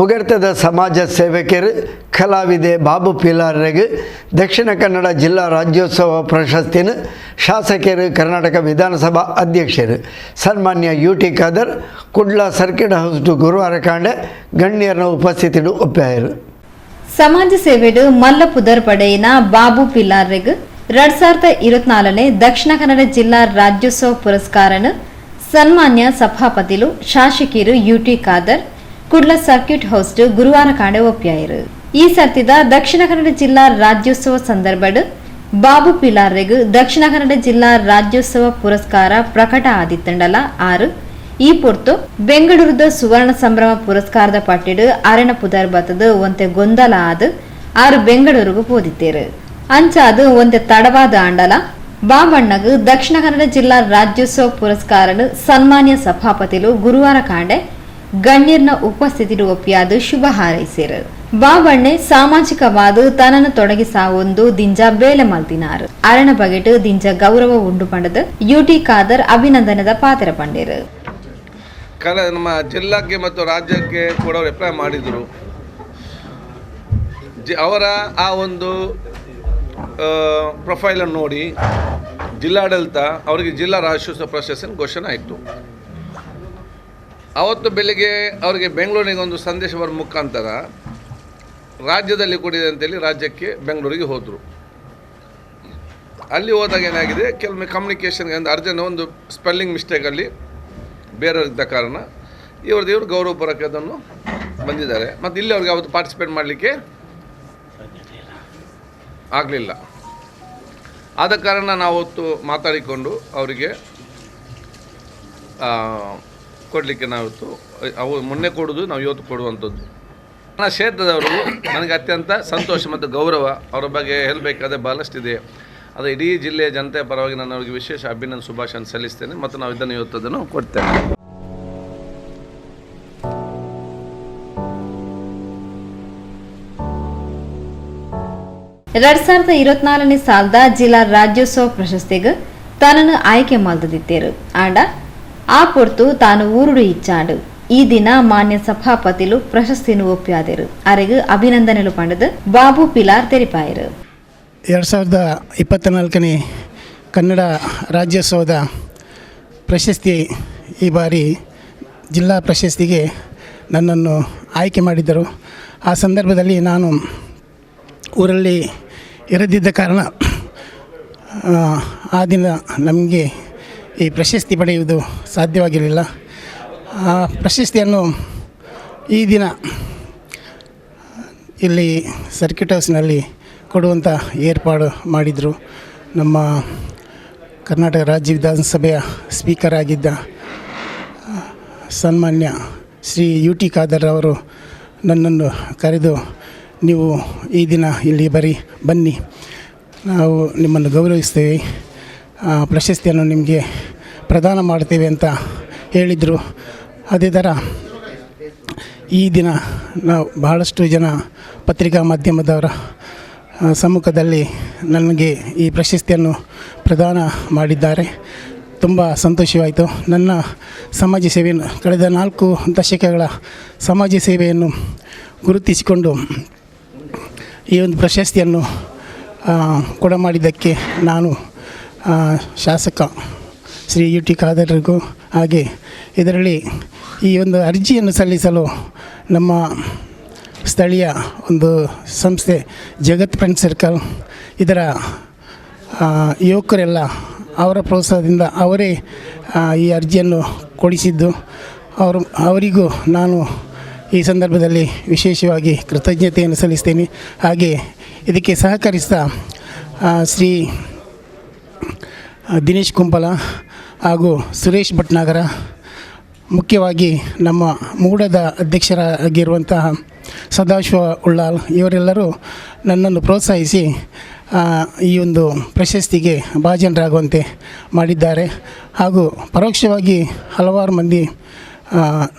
ಪುಗರ್ತದ ಸಮಾಜ ಸೇವಕರು, ಕಲಾವಿದೆ ಬಾಬು ಪಿಲಾರ್ರಿಗೆ ದಕ್ಷಿಣ ಕನ್ನಡ ಜಿಲ್ಲಾ ರಾಜ್ಯೋತ್ಸವ ಪ್ರಶಸ್ತಿನ ಶಾಸಕರು, ಕರ್ನಾಟಕ ವಿಧಾನಸಭಾ ಅಧ್ಯಕ್ಷರು, ಸನ್ಮಾನ್ಯ U T Khader, Kudla circuit house to ಗುರುವಾರ ಕಾಂಡೆ ಗಣ್ಯರ ಉಪಸ್ಥಿತಿಡು ಒಪ್ಪಾಯರು. ಸಮಾಜ ಸೇವೆಡು ಮಲ್ಲ ಪುದರ್ ಪಡೆಯಿನ ಬಾಬು ಪಿಲಾರ್ರಿಗೆ ಎರಡ್ ಸಾವಿರದ ಇರುವತ್ನಾಲ್ಕನೇ ದಕ್ಷಿಣ ಕನ್ನಡ ಜಿಲ್ಲಾ ರಾಜ್ಯೋತ್ಸವ ಪುರಸ್ಕಾರನ ಸನ್ಮಾನ್ಯ ಸಭಾಪತಿಲು ಶಾಸಕಿರು U T Khader Kudla circuit ಹೌಸ್ಟ್ ಗುರುವಾರ ಕಾಂಡೆ ಒಪ್ಪಾಯರು ಈ ಸರ್ತಿದ ದಕ್ಷಿಣ ಕನ್ನಡ ಜಿಲ್ಲಾ ರಾಜ್ಯೋತ್ಸವ ಸಂದರ್ಭಡ್ ಬಾಬು ಪಿಲಾರ್ರೆಗ್ ದಕ್ಷಿಣ ಕನ್ನಡ ಜಿಲ್ಲಾ ರಾಜ್ಯೋತ್ಸವ ಪುರಸ್ಕಾರ ಪ್ರಕಟ ಆದಿತ್ತಂಡಲ ಆರು. ಈ ಪೊರ್ತು ಬೆಂಗಳೂರದ ಸುವರ್ಣ ಸಂಭ್ರಮ ಪುರಸ್ಕಾರದ ಪಟ್ಟಿಡು ಅರೆನ ಪುದರ್ ಬತ್ತದು ಒಂತೆ ಗೊಂದಲ ಆದ್ ಆರು ಬೆಂಗಳೂರಿಗೂ ಪೋದಿತ್ತೇರು. ಅಂಚಾದು ಒಂತೆ ತಡವಾದ ಆಂಡಲ ಬಾಬಣ್ಣಗ್ ದಕ್ಷಿಣ ಕನ್ನಡ ಜಿಲ್ಲಾ ರಾಜ್ಯೋತ್ಸವ ಪುರಸ್ಕಾರನು ಸನ್ಮಾನ್ಯ ಸಭಾಪತಿಲು ಗುರುವಾರ ಕಾಂಡೆ ಗಣ್ಯರ್ನ ಉಪಸ್ಥಿತಿರು ಒಪ್ಪಿಯಾದು ಶುಭ ಹಾರೈಸಿರು. ಬಾಬಣ್ಣೆ ಸಾಮಾಜಿಕವಾದ ತನ್ನನ್ನು ತೊಡಗಿಸಾವೊಂದು ದಿಂಜ ಬೇಲೆ ಮಲ್ತಿನಾರು. ಅರಣ ಬಗೆಟು ದಿಂಜ ಗೌರವ ಉಂಡು ಪಂಡದು ಯುಟಿ ಖಾದರ್ ಅಭಿನಂದನದ ಪಾತ್ರ ಪಂಡಿರು. ನಮ್ಮ ಜಿಲ್ಲಾಕ್ಕೆ ಮತ್ತು ರಾಜ್ಯಕ್ಕೆ ಕೂಡ ಅಭಿಪ್ರಾಯ ಮಾಡಿದರು. ಅವರ ಆ ಒಂದು ಪ್ರೊಫೈಲನ್ನು ನೋಡಿ ಜಿಲ್ಲಾಡಳಿತ ಅವರಿಗೆ ಜಿಲ್ಲಾ ರಾಜ್ಯೋತ್ಸವ ಪ್ರಶಸ್ತಿ ಘೋಷಣೆ ಆಯಿತು. ಅವತ್ತು ಬೆಳಿಗ್ಗೆ ಅವರಿಗೆ ಬೆಂಗಳೂರಿಗೆ ಒಂದು ಸಂದೇಶ ಬರೋ ಮುಖಾಂತರ ರಾಜ್ಯದಲ್ಲಿ ಕೊಡಿದೆ ಅಂತೇಳಿ ರಾಜ್ಯಕ್ಕೆ ಬೆಂಗಳೂರಿಗೆ ಹೋದರು. ಅಲ್ಲಿ ಹೋದಾಗ ಏನಾಗಿದೆ, ಕೆಲವೊಮ್ಮೆ ಕಮ್ಯುನಿಕೇಷನ್ಗೆ ಒಂದು ಅರ್ಜೆಂಟ್ ಒಂದು ಸ್ಪೆಲ್ಲಿಂಗ್ ಮಿಸ್ಟೇಕಲ್ಲಿ ಬೇರೆಯವ್ರಿದ್ದ ಕಾರಣ ಇವ್ರದ್ದು ಇವರು ಬರೋಕೆ ಅದನ್ನು ಬಂದಿದ್ದಾರೆ. ಮತ್ತು ಇಲ್ಲಿ ಅವ್ರಿಗೆ ಅವತ್ತು ಪಾರ್ಟಿಸಿಪೇಟ್ ಮಾಡಲಿಕ್ಕೆ ಆಗಲಿಲ್ಲ. ಆದ ಕಾರಣ ನಾವು ಅವತ್ತು ಮಾತಾಡಿಕೊಂಡು ಅವರಿಗೆ ಕೊಡಲಿಕ್ಕೆ ನಾವಿತ್ತು. ಅವು ಮೊನ್ನೆ ಕೊಡೋದು, ನಾವು ಇವತ್ತು ಕೊಡುವಂಥದ್ದು. ನನ್ನ ಕ್ಷೇತ್ರದವರು ನನಗೆ ಅತ್ಯಂತ ಸಂತೋಷ ಮತ್ತು ಗೌರವ. ಅವರ ಬಗ್ಗೆ ಹೇಳಬೇಕಾದ್ರೆ ಬಹಳಷ್ಟಿದೆ ಅದು ಇಡೀ ಜಿಲ್ಲೆಯ ಜನತೆಯ ಪರವಾಗಿ ನಾನು ಅವರಿಗೆ ವಿಶೇಷ ಅಭಿನಂದನೆ ಶುಭಾಶಯ ಸಲ್ಲಿಸ್ತೇನೆ ಮತ್ತು ನಾವು ಇದನ್ನು ಇವತ್ತು ಅದನ್ನು ಕೊಡ್ತೇನೆ ಎರಡ್ ಸಾವಿರದ ಇಪ್ಪತ್ನಾಲ್ಕನೇ ಸಾಲದ ಜಿಲ್ಲಾ ರಾಜ್ಯೋತ್ಸವ ಪ್ರಶಸ್ತಿಗೆ ತನ್ನನ್ನು ಆಯ್ಕೆ ಮಲ್ದಿತ್ತೇರು ಆಂಡ ಪೊರ್ತು ತಾನು ಊರುಡು ಇಚ್ಚಾಂಡು. ಈ ದಿನ ಮಾನ್ಯ ಸಭಾಪತಿಲು ಪ್ರಶಸ್ತಿನು ಒಪ್ಪಿಯಾದರು. ಅರೆಗೆ ಅಭಿನಂದನೆಲು ಪಂಡದು ಬಾಬು ಪಿಲಾರ್ ತೆರಿಪಾಯರು. ಎರಡು ಸಾವಿರದ ಇಪ್ಪತ್ತ ಕನ್ನಡ ರಾಜ್ಯೋತ್ಸವದ ಪ್ರಶಸ್ತಿ ಈ ಬಾರಿ ಜಿಲ್ಲಾ ಪ್ರಶಸ್ತಿಗೆ ನನ್ನನ್ನು ಆಯ್ಕೆ ಮಾಡಿದ್ದರು. ಆ ಸಂದರ್ಭದಲ್ಲಿ ನಾನು ಊರಲ್ಲಿ ಇರದಿದ್ದ ಕಾರಣ ಆ ದಿನ ನಮಗೆ ಈ ಪ್ರಶಸ್ತಿ ಪಡೆಯುವುದು ಸಾಧ್ಯವಾಗಿರಲಿಲ್ಲ. ಆ ಪ್ರಶಸ್ತಿಯನ್ನು ಈ ದಿನ ಇಲ್ಲಿ ಸರ್ಕಿಟ್ ಹೌಸ್ನಲ್ಲಿ ಕೊಡುವಂಥ ಏರ್ಪಾಡು ಮಾಡಿದರು. ನಮ್ಮ ಕರ್ನಾಟಕ ರಾಜ್ಯ ವಿಧಾನಸಭೆಯ ಸ್ಪೀಕರ್ ಆಗಿದ್ದ, ಸನ್ಮಾನ್ಯ ಶ್ರೀ ಯು ಟಿ ಖಾದರ್ ಅವರು ನನ್ನನ್ನು ಕರೆದು, ನೀವು ಈ ದಿನ ಇಲ್ಲಿ ಬರೀ ಬನ್ನಿ. ನಾವು ನಿಮ್ಮನ್ನು ಗೌರವಿಸ್ತೇವೆ. ಪ್ರಶಸ್ತಿಯನ್ನು ನಿಮಗೆ ಪ್ರದಾನ ಮಾಡ್ತೇವೆ ಅಂತ ಹೇಳಿದರು. ಅದೇ ಥರ ಈ ದಿನ ನಾವು ಬಹಳಷ್ಟು ಜನ ಪತ್ರಿಕಾ ಮಾಧ್ಯಮದವರ ಸಮ್ಮುಖದಲ್ಲಿ ನನಗೆ ಈ ಪ್ರಶಸ್ತಿಯನ್ನು ಪ್ರದಾನ ಮಾಡಿದ್ದಾರೆ. ತುಂಬ ಸಂತೋಷವಾಯಿತು. ನನ್ನ ಸಮಾಜ ಸೇವೆಯನ್ನು ಕಳೆದ ನಾಲ್ಕು ದಶಕಗಳ ಸಮಾಜ ಸೇವೆಯನ್ನು ಗುರುತಿಸಿಕೊಂಡು ಈ ಒಂದು ಪ್ರಶಸ್ತಿಯನ್ನು ಕೊಡ ಮಾಡಿದ್ದಕ್ಕೆ ನಾನು ಶಾಸಕ ಶ್ರೀ ಯು ಟಿ ಖಾದರ್ರಿಗೂ ಹಾಗೆ ಇದರಲ್ಲಿ ಈ ಒಂದು ಅರ್ಜಿಯನ್ನು ಸಲ್ಲಿಸಲು ನಮ್ಮ ಸ್ಥಳೀಯ ಒಂದು ಸಂಸ್ಥೆ ಜಗತ್ ಫ್ರೆಂಡ್ ಸರ್ಕಲ್, ಇದರ ಯುವಕರೆಲ್ಲ ಅವರ ಪ್ರೋತ್ಸಾಹದಿಂದ ಅವರೇ ಈ ಅರ್ಜಿಯನ್ನು ಕೊಡಿಸಿದ್ದು. ಅವರು, ಅವರಿಗೂ ನಾನು ಈ ಸಂದರ್ಭದಲ್ಲಿ ವಿಶೇಷವಾಗಿ ಕೃತಜ್ಞತೆಯನ್ನು ಸಲ್ಲಿಸ್ತೇನೆ. ಹಾಗೆ ಇದಕ್ಕೆ ಸಹಕರಿಸಿದ ಶ್ರೀ ದಿನೇಶ್ ಕುಂಪಲ ಹಾಗೂ ಸುರೇಶ್ ಭಟ್ನಾಗರ, ಮುಖ್ಯವಾಗಿ ನಮ್ಮ ಮೂಡದ ಅಧ್ಯಕ್ಷರಾಗಿರುವಂತಹ ಸದಾಶಿವ ಉಳ್ಳಾಲ್ ಇವರೆಲ್ಲರೂ ನನ್ನನ್ನು ಪ್ರೋತ್ಸಾಹಿಸಿ ಈ ಒಂದು ಪ್ರಶಸ್ತಿಗೆ ಭಾಜನರಾಗುವಂತೆ ಮಾಡಿದ್ದಾರೆ. ಹಾಗೂ ಪರೋಕ್ಷವಾಗಿ ಹಲವಾರು ಮಂದಿ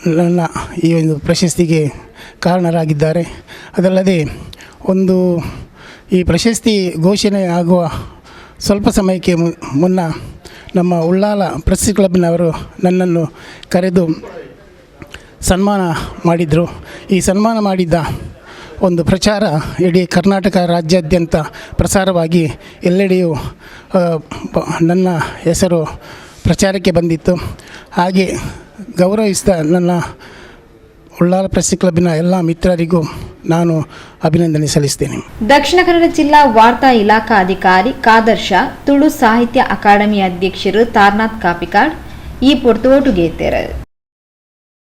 ನನ್ನ ಈ ಒಂದು ಪ್ರಶಸ್ತಿಗೆ ಕಾರಣರಾಗಿದ್ದಾರೆ. ಅದಲ್ಲದೆ ಒಂದು ಈ ಪ್ರಶಸ್ತಿ ಘೋಷಣೆ ಆಗುವ ಸ್ವಲ್ಪ ಸಮಯಕ್ಕೆ ಮುನ್ನ ನಮ್ಮ ಉಳ್ಳಾಲ ಪ್ರೆಸ್ ಕ್ಲಬ್ನವರು ನನ್ನನ್ನು ಕರೆದು ಸನ್ಮಾನ ಮಾಡಿದರು. ಈ ಸನ್ಮಾನ ಮಾಡಿದ್ದ ಒಂದು ಪ್ರಚಾರ ಇಡೀ ಕರ್ನಾಟಕ ರಾಜ್ಯಾದ್ಯಂತ ಪ್ರಸಾರವಾಗಿ ಎಲ್ಲೆಡೆಯೂ ನನ್ನ ಹೆಸರು ಪ್ರಚಾರಕ್ಕೆ ಬಂದಿತ್ತು. ಹಾಗೆ ಗೌರವಿಸಿದ ನನ್ನ ಉಳ್ಳಾಲ ಪ್ರೆಸ್ ಕ್ಲಬ್ಬಿನ ಎಲ್ಲ ಮಿತ್ರರಿಗೂ ನಾನು ಅಭಿನಂದನೆ ಸಲ್ಲಿಸ್ತೇನೆ. ದಕ್ಷಿಣ ಕನ್ನಡ ಜಿಲ್ಲಾ ವಾರ್ತಾ ಇಲಾಖಾ ಅಧಿಕಾರಿ ಕಾದರ್ಶ, ತುಳು ಸಾಹಿತ್ಯ ಅಕಾಡೆಮಿ ಅಧ್ಯಕ್ಷರು ತಾರ್ನಾಥ್ ಕಾಪಿಕಾಡ್ ಈ ಪೊರ್ತೋಟುಗೇತೆರು